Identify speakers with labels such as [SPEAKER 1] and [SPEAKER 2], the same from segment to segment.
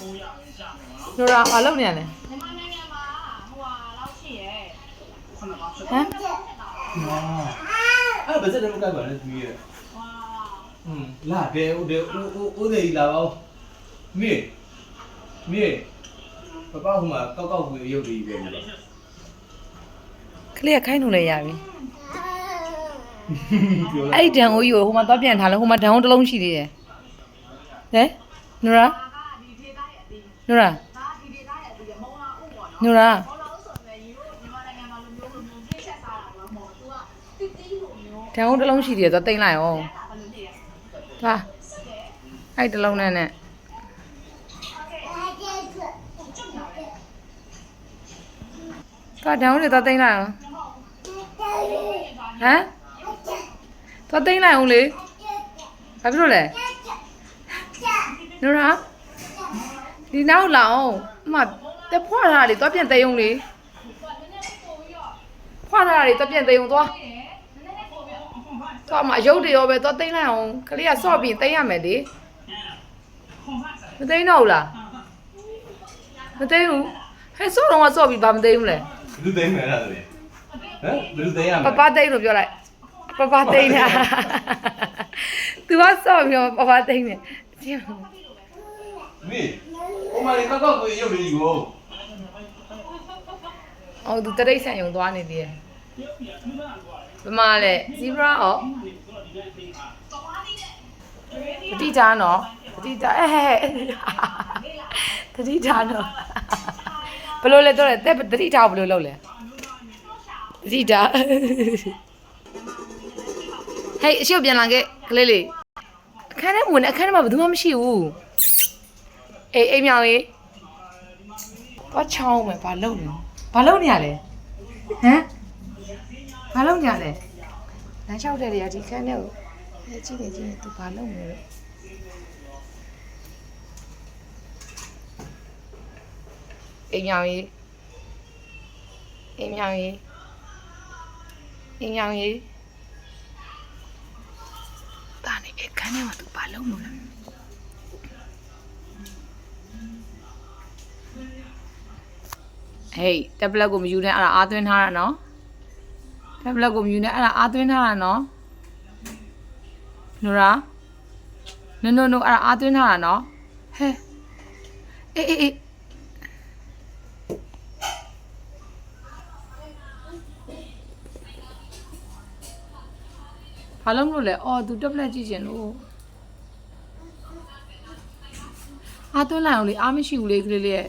[SPEAKER 1] နိုရာဘာလုပ်နေရလဲ
[SPEAKER 2] မြန်မာနိုင်ငံမှာဟိုဟာလောက်ရှိရဲ့
[SPEAKER 1] ဟမ်
[SPEAKER 3] အဲ့ဘာစတဲ့မကပါနဲ့သူရဲ့
[SPEAKER 2] ဟွာ
[SPEAKER 3] อืมလာတယ်ဦးတယ်ဦးဦးဦးတယ်လာပါဦးမြေမြေပပဟိုမှာကောက်ကောက်ကိုရုပ်တွေပဲလေ
[SPEAKER 1] ကလေးကခိုင်းလို့လည်းရပြီ
[SPEAKER 3] ပြောလိုက်
[SPEAKER 1] အဲ့ဒီဒန်အိုကြီးကိုဟိုမှာသွားပြန်ထားလဲဟိုမှာဒန်အိုတစ်လုံးရှိသေးတယ်ဟဲ့နိုရာ
[SPEAKER 2] ဒါကဒီဒေသရဲ့အသေး
[SPEAKER 1] နိုရာ
[SPEAKER 2] ဒါဒီဒေသရဲ့အသေးမုံလာဥပေါ့နော်
[SPEAKER 1] နိုရာ
[SPEAKER 2] မုံလာဥဆိုရင်ယူမြန်မာနိုင်ငံမှာလိုမျိုးလိုမျိုးပြည့်ချက်စားတာတော့မဟုတ်သူကတိတိလိုမျိုး
[SPEAKER 1] ဒန်အိုတစ်လုံးရှိသေးတယ်သွားတိမ့်လိုက်အောင်
[SPEAKER 2] ဒါဘယ်လိုလဲ
[SPEAKER 1] သွားအဲ့တစ်လုံးနဲ့နဲ့သွားဒန်အိုတွေသွားတိမ့်လိုက်အောင်ဟမ်သွားတိမ့်လိုက်အောင်လေဘာဖြစ်လို့လဲနိုရာ ဒီနောက်လာအောင်အမတက်ဖွာထားလေသွားပြန်သိအောင်လေဖွာထားလေသွားပြန်သိအောင်သွားသွားမအယုတ်တွေရောပဲသွားသိမ့်လိုက်အောင်ကလေးကစော့ပြီးသိမ့်ရမယ်လေမသိမ့်တော့ဘူးလားမသိမ့်ဘူးဟဲ့စော့တော့ကစော့ပြီးဘာမသိမ့်ဘူးလဲ
[SPEAKER 3] ဘလူသိမ်းမယ်လားလေဟမ်ဘလူသိမ်းရမယ်
[SPEAKER 1] ပပသိမ့်လို့ပြောလိုက်ပပသိမ့်တာ तू ကစော့ပြီးတော့ပပသိမ့်နေကြည့်
[SPEAKER 3] မြေဟိုမှာလေကောက်ကောက်ကိုရုပ်တွေကို
[SPEAKER 1] အော် तू တရိတ်ဆန်ယုံသွားနေသေးတယ်ဘမလဲဇီဘရာအော်တတိတာနော်တတိတာအဲဟဲ့တတိတာနော်ဘယ်လိုလဲတော့လဲတဲ့တတိတာကိုဘယ်လိုလုပ်လဲတတိတာဟေးအရှို့ပြန်လာခဲ့ကလေးလေးအခန်းထဲဝင်အခန်းထဲမှာဘယ်သူမှမရှိဘူး အေးအိမ်မြောင်ကြီးတော့ချောင်းမယ်ဘာလုပ်နေဘာလုပ်နေရလဲဟမ်ဘာလုပ်နေရလဲလမ်းလျှောက်တဲ့နေရာဒီခန်းထဲကိုအဲကြည့်နေကြည့်နေသူဘာလုပ်နေလဲအိမ်မြောင်ကြီးအိမ်မြောင်ကြီးအိမ်မြောင်ကြီးတာနေအခန်းထဲမှာသူဘာလုပ်နေလဲ ဟေးတက်ဘလက်ကိုမယူနဲ့အဲ့ဒါအာသွင်းထားတာနော်တက်ဘလက်ကိုမယူနဲ့အဲ့ဒါအာသွင်းထားတာနော်နိုရာနိုနိုနိုအဲ့ဒါအာသွင်းထားတာနော်ဟဲအေးအေးအေးဘာလို့မလို့လဲအော် तू တက်ဘလက်ကြည့်ချင်လို့အာသွင်းလိုက်အောင်လေအားမရှိဘူးလေကလေးလေးရဲ့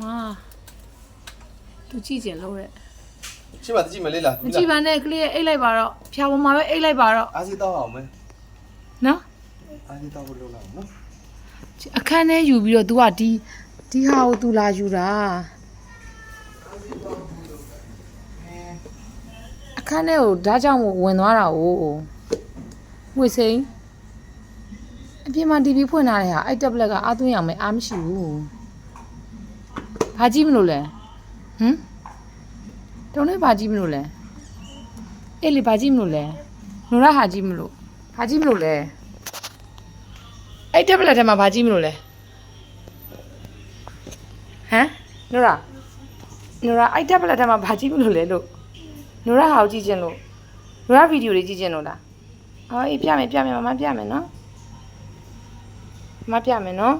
[SPEAKER 1] မသူကြည့်ကျင်လို့တဲ့
[SPEAKER 3] ရှိပါတကြည့်မလေးလား
[SPEAKER 1] မကြည့်ပါနဲ့ကလေးရဲ့အိတ်လိုက်ပါတော့ဖြာပေါ်မှာပဲအိတ်လိုက်ပါတော့
[SPEAKER 3] အားစီတော့အောင်မယ်
[SPEAKER 1] နော်
[SPEAKER 3] အားစီတော့လို့လောက်နော်
[SPEAKER 1] အခန်းထဲယူပြီးတော့ तू ကဒီဒီဟာကို तू လာယူတာအခန်းထဲကိုဒါကြောင့်ဝင်သွားတာ哦ငွေစိန်အပြင်မှာ TV ဖွင့်ထားတဲ့ဟာအဲ့ tablet ကအားသွင်းရမယ်အားမရှိဘူး ဘာကြည့်မလို့လဲဟမ်တုံးလေးဘာကြည့်မလို့လဲအဲ့လေဘာကြည့်မလို့လဲနိုရဟာကြည့်မလို့ဘာကြည့်မလို့လဲအဲ့ tablet ထဲမှာဘာကြည့်မလို့လဲဟမ်နိုရာနိုရာအဲ့ tablet ထဲမှာဘာကြည့်မလို့လဲလို့နိုရာဟာကိုကြည့်ချင်လို့နိုရာဗီဒီယိုတွေကြည့်ချင်လို့လားအော်အေးပြမယ်ပြမယ်မမပြမယ်နော်မမပြမယ်နော်